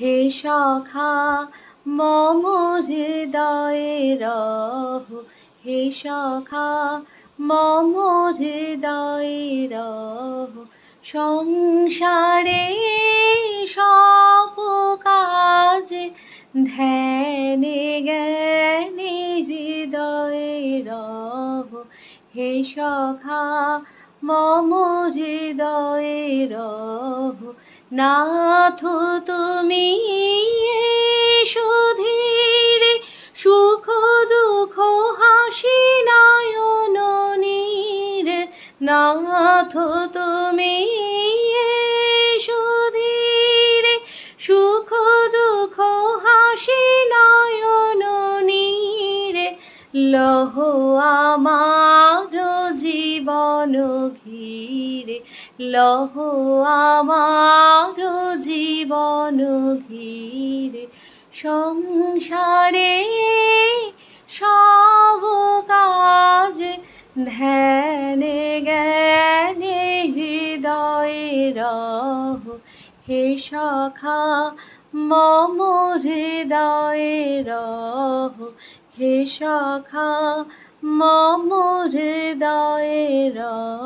হে সখা মম হৃদয়ে রহ। হে সখা মম হৃদয়ে রহ। সংসারে সব কাজে ধ্যানে জ্ঞানে হৃদয়ে রহ। হে সখা মম হৃদয়ে রহ। নাথ, তুমি সুধীরে সুখ, দুঃখ, হাসি, নয়ন, নীরে। নাথ, তুমি সুধীরে সুখ, দুঃখ, হাসি, নয়ন, নীরে। লহ, আমার জীবন ঘিরে লহ আমার জীবন ঘিরে। সংসারে সব কাজ ধ্যানে জ্ঞানে হৃদয় হে সখা মম হৃদয়ে রহ। হে সখা মম হৃদয়ে রহ।